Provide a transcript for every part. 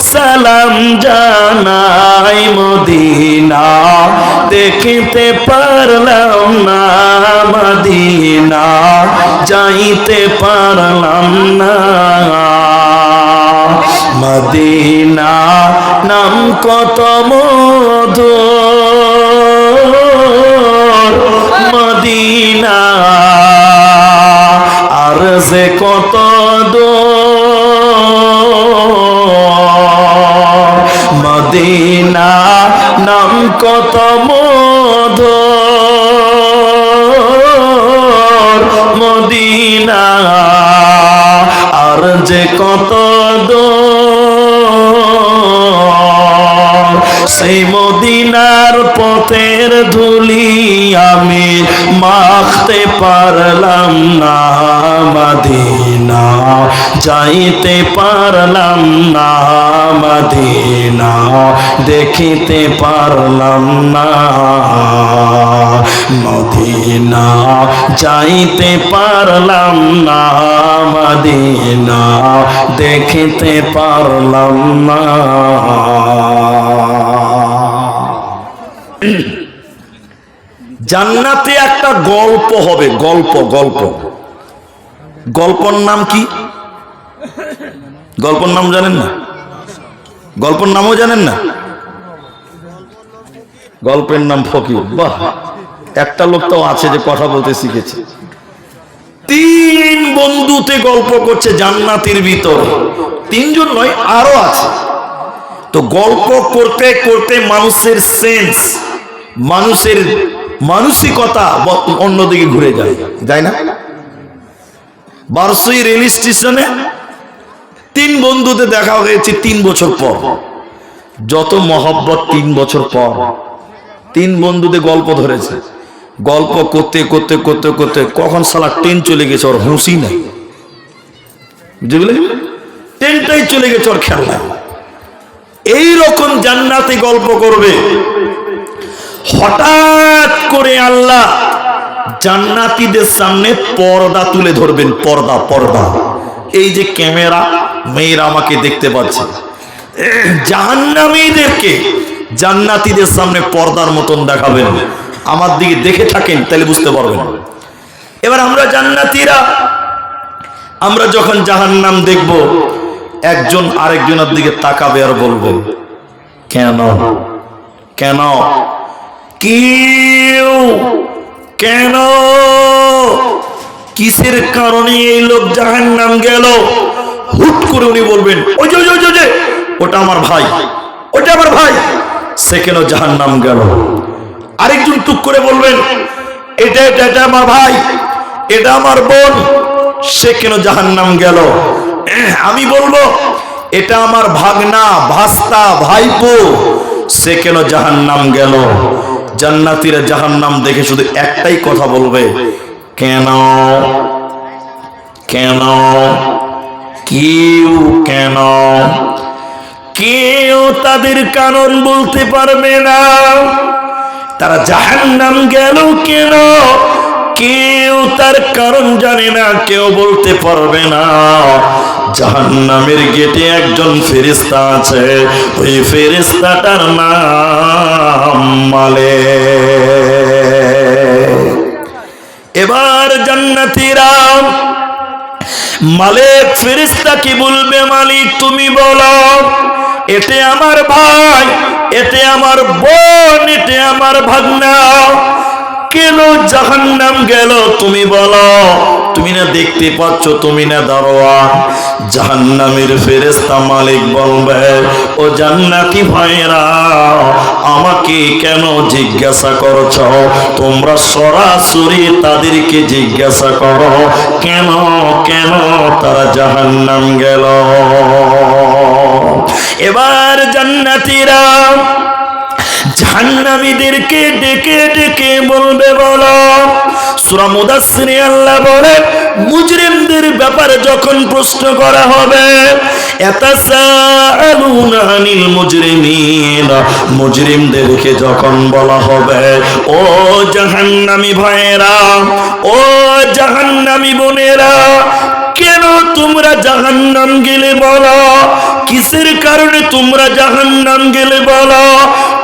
সালাম জানাই মদিনা। দেখিতে পারলাম না মদিনা। যাইতে পারলাম না মদিনা। নাম কত মধু মদিনা। আর যে কত দো মদিনা, নাম কত মধু মদিনা, আর যে কত দো সেই মদিনার পথের ধুলি আমি মাখতে পারলাম না মদিনা যাইতে পারলাম না মদিনা। দেখিতে পারলাম না মদিনা। যাইতে পারলাম না মদিনা। দেখিতে পারলাম না। জান্নাতে একটা গল্প হবে, গল্প গল্প। গল্পর নাম কি? গল্পর নাম জানেন না? গল্পর নামও জানেন না? গল্পের নাম ফকির। বাহ! একটা লোক তো আছে যে কথা বলতে শিখেছে। তিন বন্ধুতে গল্প করছে জান্নাতের ভিতরে। তিনজন নয়, আরও আছে। তো গল্প করতে করতে মানুষের সেন্স মানুষের মানসিকতা অন্যদিকে ঘুরে যায়। যায় না? বারসই রেল স্টেশনে তিন বন্ধুতে দেখা হয়েছে তিন বছর পর। যত মহব্বত তিন বছর পর। তিন বন্ধুতে গল্প ধরেছে। গল্প করতে করতে করতে করতে কখন সালা ট্রেন চলে গেছে ওর হুঁশি নাই। বুঝলে ট্রেনটাই চলে গেছে ওর খেয়াল নাই এইরকম জান্নাতে গল্প করবে। হঠাৎ করে আল্লাহ জান্নাতীদের সামনে পর্দা তুলে ধরবেন, পর্দা পর্দা। এই যে ক্যামেরা, মেয়েরা আমাকে দেখতে পাচ্ছে। জাহান্নামীদেরকে জান্নাতীদের সামনে পর্দার মতন দেখাবেন। আমার দিকে দেখে থাকেন, তাহলে বুঝতে পারবেন। এবার আমরা জান্নাতীরা, আমরা যখন জাহান্নাম দেখব, একজন আরেকজনের দিকে তাকাবে আর বলব, কেন? কেন? কেউ কেন? কিসের কারণে এই লোক জাহান নাম গেল? হুট করে উনি বলবেন ওই যে ওই যে, ওটা আমার ভাই ওটা আমার ভাই। সে কেন জাহান নাম গেল? আরেকজন টুক করে বলবেন এটা এটা এটা আমার ভাই এটা আমার বোন সে কেন জাহান নাম গেল আমি বলব এটা আমার ভাগনা ভাস্তা ভাইপো সে কেন জাহান নাম গেল? জান্নাতিরা জাহান নাম দেখে শুধু একটাই কথা বলবে, কেন? কেন? কেউ কেন? কেউ তাদের কারণ বলতে পারবে না। তারা জাহান নাম গেল কেন? কেউ তার কারণ জানে না, কেউ বলতে পারবে না। জাহান্নামের গেটে একজন ফেরিস্তা আছে। ওই ফেরিস্তাটার নাম মালে এবার জান্নাতীরা, মালিক ফেরিস্তা কি বলবে মালিক তুমি বলো। এতে আমার ভাই, এতে আমার বোন, এতে আমার ভাগনা। কেন জাহান্নাম গেল তুমি বলো। তুমি না দেখতে পাচ্ছ, তুমি না দারোয়ান। জাহান্নামের ফেরেস্তা মালিক বলবে, ও জান্নাতি ভাইরা আমাকে কেন জিজ্ঞাসা করছ? তোমরা সরাসরি তাদেরকে জিজ্ঞাসা করো, কেন কেন তারা জাহান্নাম গেল? এবার জান্নাতীরা জাহান্নামীদেরকে ডেকে ডেকে বলবে, বলো সূরা মুদাসসিরে আল্লাহ বলে, মুজরিমদের ব্যাপারে যখন প্রশ্ন করা হবে আনিল যখন বলা হবে, ও জাহান্নামী ভাইয়েরা, ও জাহান্নামী বোনেরা, কেন তোমরা জাহান্নাম গেলে বলো? কিসের কারণে তোমরা জাহান্নাম গেলে বলো?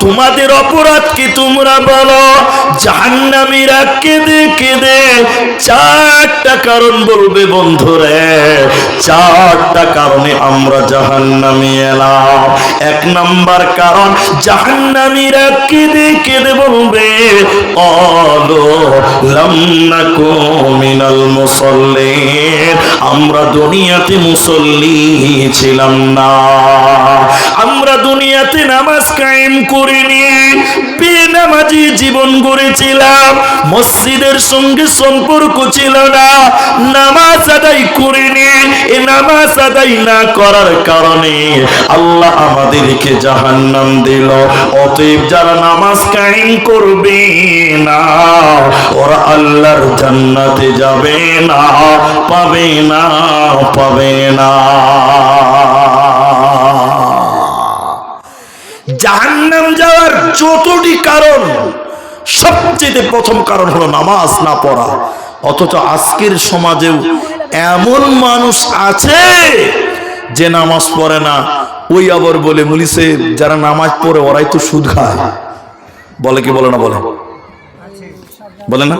তোমাদের অপরাধ কি তোমরা বলো? জাহান্নামীরা কেঁদে কেঁদে চারটা কারণ বলবে বন্ধুরে। চারটা কারণে আমরা জাহান্নামে এলাম। এক নাম্বার কারণ জাহান্নামীরা কেঁদে কেঁদে বলবে মিনাল মুসল্লিন। আমরা দুনিয়াতে মুসল্লি ছিলাম না। দুনিয়াতে নামাজ কায়েম করিনি বেনামাজি জীবন গড়েছিলাম। মসজিদের সঙ্গে সম্পর্ক ছিল না। নামাজ আদায় করিনি এ নামাজ আদায় না করার কারণে আল্লাহ আমাদেরকে জাহান্নাম দিল। অতএব যারা নামাজ কায়েম করবে না, ওরা আল্লাহর জান্নাতে যাবে না, পাবে না পাবে না। জাহান্নাম যাওয়ার যতটি কারণ, সবচেয়ে প্রথম কারণ হলো নামাজ না পড়া। অথচ আজকের সমাজেও এমন মানুষ আছে যে নামাজ পড়ে না। ওই আবার বলে যারা নামাজ পড়ে ওরাই তো সুদ খায়। বলে কি, বলে না, বলে? বলে না?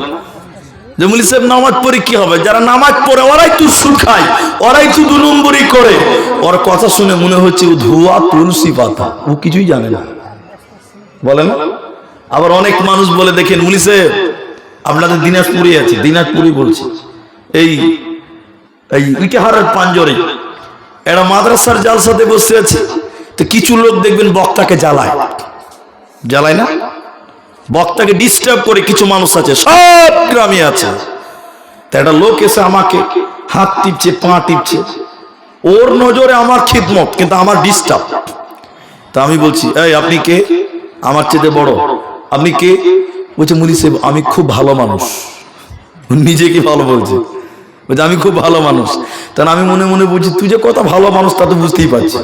যে মুলি সাহেব, নামাজ পড়ে কি হবে? যারা নামাজ পড়ে ওরাই তো সুদ খায়, ওরাই তো দু নম্বরই করে। ওর কথা শুনে মনে হচ্ছে ধোয়া তুলসী পাতা। ও কিছুই জানে না। বলে না আবার অনেক মানুষ বলে দেখেন মুলি সাহেব আপনাদের দিনাজপুরে আছে দিনাজপুরি বলছি। এই এই ইটাহারের পাঞ্জরে এরা মাদ্রাসার জালসাতে বসে আছে, তো কিছু লোক দেখবেন বক্তাকে জ্বালায়। জ্বালায় না? বক্তাকে ডিস্টার্ব করে কিছু মানুষ আছে, সব গ্রামে আছে। তা একটা লোক এসে আমাকে হাত টিপছে, পা টিপছে। ওর নজরে আমার খিদমত, কিন্তু আমার ডিস্টার্ব তা আমি বলছি, এই, আপনি কে? আমার চেয়ে বড়। আপনি কে? বলছে, মুলি সাহেব, আমি খুব ভালো মানুষ। নিজেকে ভালো বলছে? বলছে, আমি খুব ভালো মানুষ। তাহলে আমি মনে মনে বলছি, তুই যে কত ভালো মানুষ তা তো বুঝতেই পারছি।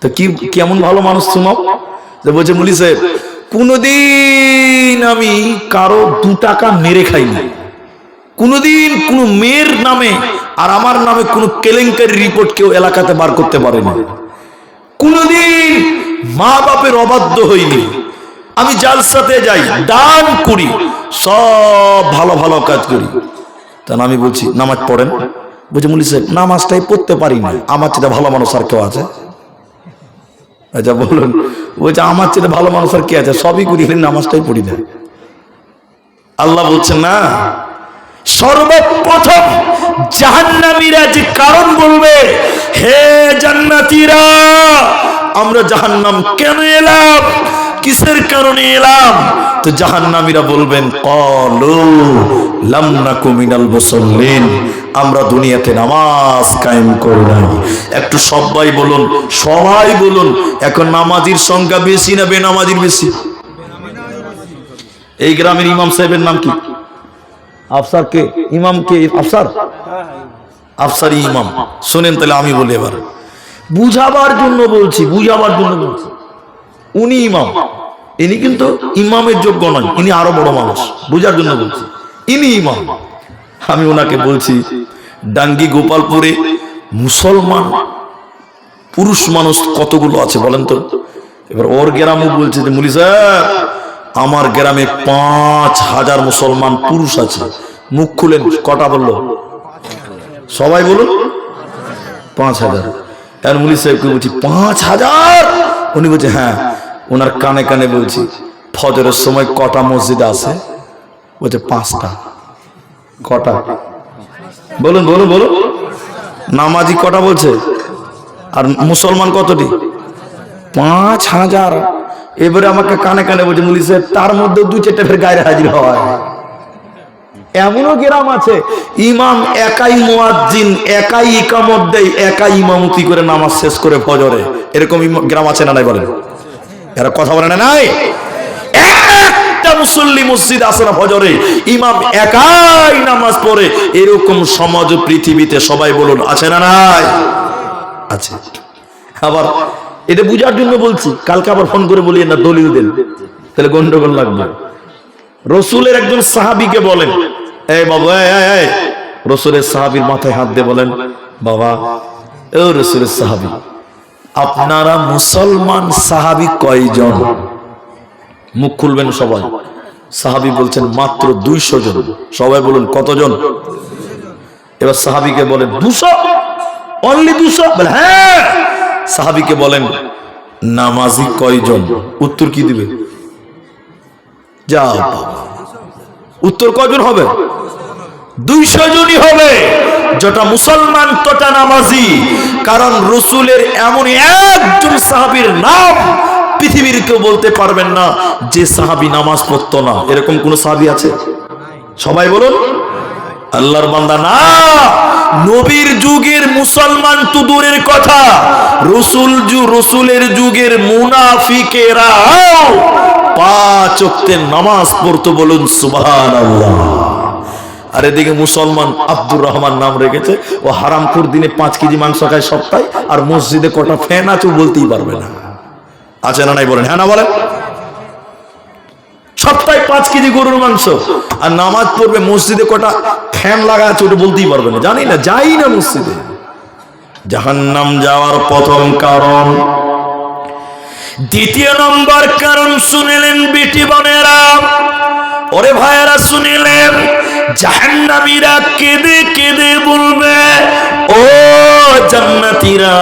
তো কি, কেমন ভালো মানুষ শোনাও বলছে, মুলি সাহেব, কোনোদিন আমি কারও দু টাকা মেরে খাইনি। কোনোদিন কোনো মেয়ের নামে আর আমার নামে কোনো কেলেঙ্কারি রিপোর্ট কেউ এলাকাতে বার করতে পারেনি। কোনোদিন মা বাপের অবাধ্য হইনি। আমি জালসাতে যাই, দান করি, সব ভালো ভালো কাজ করি। তা আমি বলছি, নামাজ পড়েন? বলছি মুলি সাহেব, নামাজটাই পড়তে পারি না আমার চেয়ে ভালো মানুষ আর কেউ আছে? আচ্ছা বলুন। বলছে, আমার চেয়ে ভালো মানুষ আর কে আছে? সবই করি খালি নামাজটাই পড়ি না। আল্লাহ বলছেন না। সর্বপ্রথম জাহান্নামীরা যে কারণ বলবে, হে জান্নাতীরা আমরা জাহান্নাম কেন এলাম? কিসের কারণে এলাম? তো জাহান্নামীরা বলবেন কলু লামনাকু মিনাল মুসাল্লিন আমরা দুনিয়াতে নামাজ কায়েম করি নাই। একটু সবাই বলুন সবাই বলুন এখন নামাজির সংখ্যা বেশি না বেনামাজির বেশি? এই গ্রামের ইমাম সাহেবের নাম কি? আফসার কে? ইমাম কে? আফসার? আফসারি ইমাম। শোনেন তাহলে আমি বলি এবার। বুঝাবার জন্য বলছি, বুঝাবার জন্য বলছি। উনি ইমাম। ইনি কিন্তু ইমামের যোগ্য নয় ইনি আরও বড় মানুষ। বুঝার জন্য বলছি। ইনি ইমাম। আমি ওনাকে বলছি, ডাঙ্গি গোপালপুরে মুসলমান পুরুষ মানুষ কতগুলো আছে বলেন তো? এবার ওর গ্রামও বলছে যে, মুলি স্যার, আমার গ্রামে পাঁচ হাজার মুসলমান পুরুষ আছে। মুখ খুলেন, কটা বলল? সবাই বলুন, পাঁচ হাজার। আর মুলি সাহেবকে বলছি, পাঁচ হাজার? উনি বলছে হ্যাঁ। ওনার কানে কানে বলছি, ফজরের সময় কটা মসজিদ আছে? বলছে, পাঁচটা। কটা? বলুন বলুন বলুন। নামাজি কটা বলছে? আর মুসলমান কতটি? পাঁচ হাজার। এবারে আমাকে কানে কানে বলছে মুলি সাহেব, তার মধ্যে দু চারটে ফের গায়ে হাজির হয়। এমনও গ্রাম আছে, ইমাম একাই মুয়াজ্জিন, একাই ইকামত দেয়, একাই ইমামতি করে নামাজ শেষ করে ফজরে। এরকম গ্রাম আছে না নাই বলেন? এরা কথা বলে না নাই? একটা মুসল্লি মসজিদ না ইমাম একাই নামাজ পড়ে। এরকম সমাজ পৃথিবীতে সবাই বলুন, আছে না নাই? আবার এটা বুঝার জন্য বলছি, কালকে আবার ফোন করে বলি তাহলে গন্ডগোল লাগবে। রসুলের একজন সাহাবিকে বলেন এই বাবা। রসুলের সাহাবির মাথায় হাত দিয়ে বলেন, বাবা ও রসুলের সাহাবি, আপনারা মুসলমান সাহাবি কয়জন? মুখ খুলবেন সবাই। সাহাবি বলছেন, মাত্র দুইশো জন। সবাই বলুন, কতজন? এবার সাহাবিকে বলেন, দুশো। অনলি দুশো। হ্যাঁ। সাহাবিকে বলেন, নামাজি কয়জন? উত্তর কি দিবে? যা বাবা। উত্তর কয়জন হবে? দুইশো জনই হবে। যেটা মুসলমান তোটা নামাজি, কারণ রসুলের এমন একজন সাহাবীর নাম পৃথিবীর কেউ বলতে পারবেন না যে সাহাবী নামাজ পড়তো না। এরকম কোন সাহাবি আছে? সবাই বলুন। আল্লাহর বান্দা না। নবীর যুগের মুসলমান তো দূরের কথা। রসুল রসুলের যুগের মুনাফিকেরা পাঁচ নামাজ পড়তো বলুন, সুবহানাল্লাহ। আর এদিকে মুসলমান আব্দুর রহমান নাম রেখেছে, ও হারামপুর দিনে পাঁচ কেজি মাংস খায় সপ্তাহে, আর মসজিদে কটা ফ্যান আছে বলতেই পারবে না। আছে না নাই বলেন? হ্যাঁ না বলেন? সপ্তাহে পাঁচ কেজি গরুর মাংস, আর নামাজ পড়বে মসজিদে কটা ফ্যান লাগা আছে, ওটা বলতেই পারবে না। জানি না, যাই না মসজিদে। জাহান্নাম যাওয়ার প্রথম কারণ দ্বিতীয় নম্বর কারণ শুনিলেন বিটি বনেরা। ওরে ভাইয়েরা শুনিলেন? জাহান্নামীরা কেঁদে কেঁদে বলবে, ও জান্নাতীরা,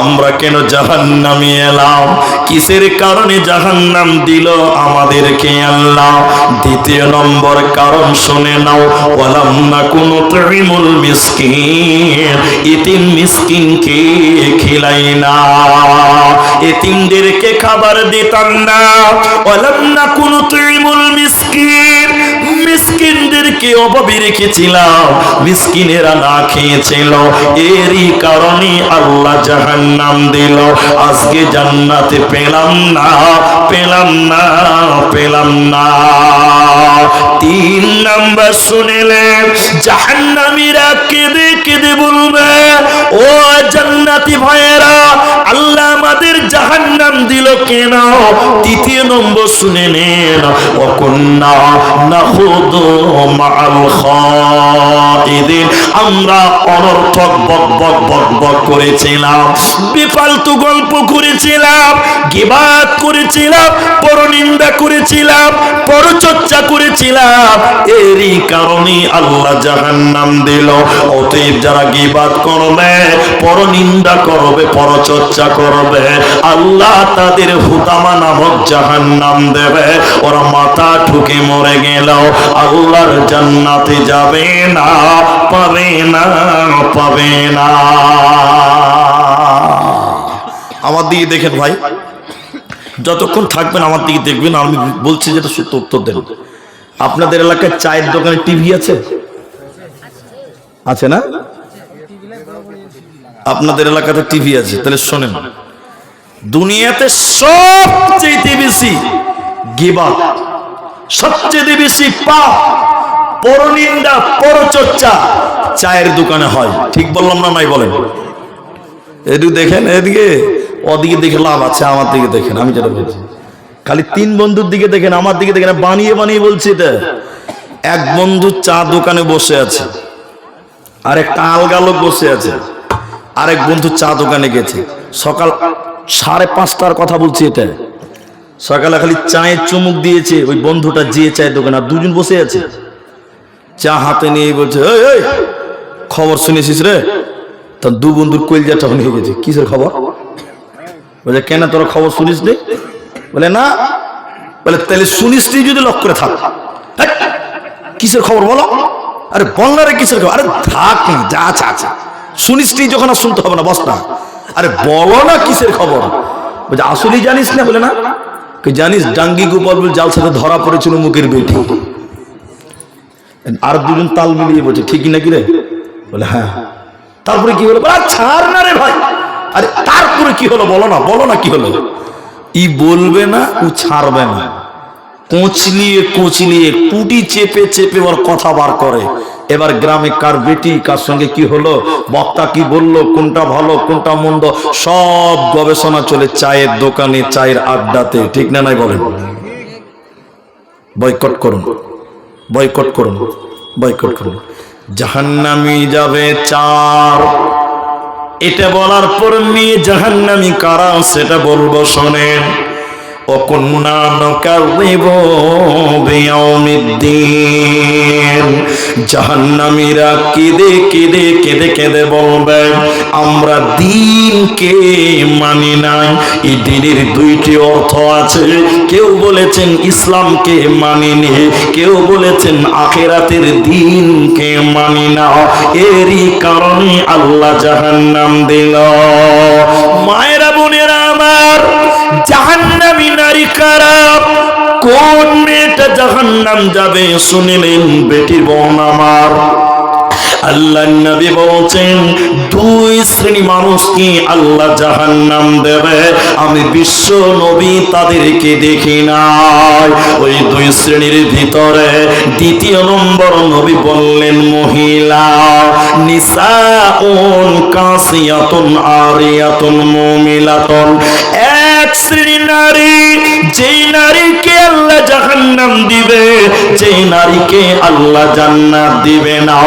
আমরা কেন জাহান্নামে এলাম? কিসের কারণে জাহান্নাম দিল আমাদেরকে আল্লাহ? দ্বিতীয় নম্বর কারণ শুনে নাও, ওয়ালাম না কোনো তরিমুল মিসকিন ইতিম মিসকিনকে খিলাই না। এতিমদেরকে খাবার দিতাম না। ওয়ালাম না কোনো তরিমুল মিসকিন। মিসকিনদেরকে অভাবে রেখেছিলাম, মিসকিনেরা না খেয়েছিল। এরই কারণে আল্লাহ দিল। আজকে জান্নাতে পেলাম না পেলাম না পেলাম না। তিন নাম্বার শুনিলেন, জাহান্নামীরা কেঁদে কেঁদে বলবে, ও জান্নাতি ভাইয়েরা, আল্লাহ আমাদের জাহান্নাম দিল কেন? তৃতীয় নম্বর শুনে নেন। অকন্যা খাইদিন আমরা অনর্থক বক বক বক বক করেছিলাম। বিফালতু গল্প করেছিলাম করেছিলাম, পরনিন্দা করেছিলাম, পরচর্চা করেছিলাম। এরই কারণে আল্লাহ দিল। অতএব যারা করবে, পরনিন্দা করবে, পরচর্চা করবে, আল্লাহ তাদের হুতামা নামক জাহান্নাম দেবে। ওরা মাথা ঠুকে মরে গেল আল্লাহর জান্নাতে যাবে না, পাবে না পাবে না। আমার দিকে দেখেন ভাই, যতক্ষণ থাকবেন আমার দিকে দেখবেন আমি বলছি যেটা সত্য উত্তর দেন। আপনাদের এলাকায় চায়ের দোকানে টিভি আছে? আছে না? আপনাদের এলাকাতে টিভি আছে, তাহলে শোনেন। দুনিয়াতে সবচেয়ে বেশি গিবা সবচেয়ে বেশি পাপ, পরনিন্দা, পরচর্চা চায়ের দোকানে হয়। ঠিক বললাম না নাই বলেন? এদিকে দেখেন, এদিকে, ওদিকে দেখে লাভ আছে, আমার দিকে দেখেন, আমি যেটা বলছি। খালি তিন বন্ধুর দিকে দেখেন, আমার দিকে দেখেন, বানিয়ে বানিয়ে বলছি এটা। এক বন্ধু চা দোকানে বসে আছে আর একটা আলগা লোক বসে আছে, আরেক বন্ধু চা দোকানে গেছে। সকাল সাড়ে পাঁচটার কথা বলছি এটা। সকালে খালি চায়ের চুমুক দিয়েছে, ওই বন্ধুটা যে চায়ের দোকানে, আর দুজন বসে আছে। চা হাতে নিয়ে বলছে খবর শুনেছিস রে? তা দু বন্ধুর কইলজাটা হয়ে গেছে। কিসের খবর? বলে, কেন তোরা খবর শুনিস নি? বলে, না। বলে, তাহলে শুনিস নি যদি লক করে থাক। কিসের খবর বলো? আরে, বল না কিসের খবর? আরে, থাক না, যা আছে আছে। শুনিস যখন আর শুনতে হবে না, বস না। আরে বলো না কিসের খবর? বলছে, আসলেই জানিস না? বলে না। জানিস, ডাঙ্গি গোপাল বলে জাল সাথে ধরা পড়েছিল মুখের বেটি। আর দুজন তাল মিলিয়ে বলছে ঠিকই নাকি রে? বলে হ্যাঁ। তারপরে কি হলো? ছাড় না রে ভাই। আরে তারপরে কি হলো? বলো না বলো না কি হলো? ই বলবে না, ও ছাড়বে না। কোচলিয়ে কোচলিয়ে টুটি চেপে চেপে ওর কথা বার করে। এবার গ্রামে কার বেটি, কার সঙ্গে কি হলো, বক্তা কি বলল, কোনটা ভালো, কোনটা মন্দ, সব গবেষণা চলে চায়ের দোকানে, চায়ের আড্ডাতে, ঠিক না নাই বলেন? বয়কট করুন বয়কট করুন বয়কট করুন। জাহান্নামি যাবে চার। এটা বলার পর মেয়ে জাহান্নামি কারা, সেটা বলব শোনেন। وكنا نكذب بيوم الدين জাহান্নামীরা কেঁদে কেঁদে কেঁদে কেঁদে বলবে আমরা দিনকে মানি নাই এই দিনের দুইটি অর্থ আছে কেউ বলেছেন ইসলামকে মানিনি কেউ বলেছেন আখেরাতের দিনকে মানি না এরই কারণে আল্লাহ জাহান্নাম দিল মায়েরা বোনেরা আমার জাহান্নামী নারী খারাপ। কোন মেয়েটা জাহান্নাম যাবে শুনিলেন বোন আমার। আল্লাহ নবী বলছেন, দুই শ্রেণি মানুষকে আল্লাহ দেবে। আমি বিশ্ব নবী তাদেরকে দেখি নাই। ওই দুই শ্রেণির ভিতরে দ্বিতীয় নম্বর নবী বললেন, মহিলা, নিসাউন কাসিয়াতুন আরিয়াতুন মুমিলাতুন এক শ্রেণি নারী, যেই নারীকে আল্লাহ জাহান্নাম দিবে, যেই নারীকে আল্লাহ জান্নাত দিবে না।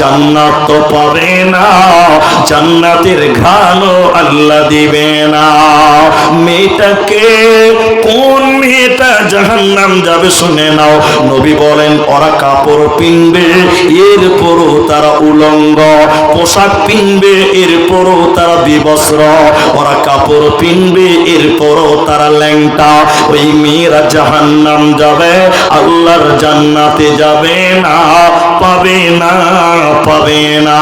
জান্নাত তো পাবে না, জান্নাতের ঘানও আল্লাহ দিবে না। মেয়েটাকে কোন মেয়েটা জাহান্নাম যাবে শুনে নাও। নবী বলেন, ওরা কাপড় পিনবে, এরপরও তারা উলঙ্গ। পোশাক পিনবে, এরপরও তারা বিবস্ত্র। ওরা কাপড় পিনবে বড় তারা ল্যাংটা, ওই মেয়েরা জাহান্নাম যাবে, আল্লাহর জান্নাতে যাবে না, পাবে না পাবে না।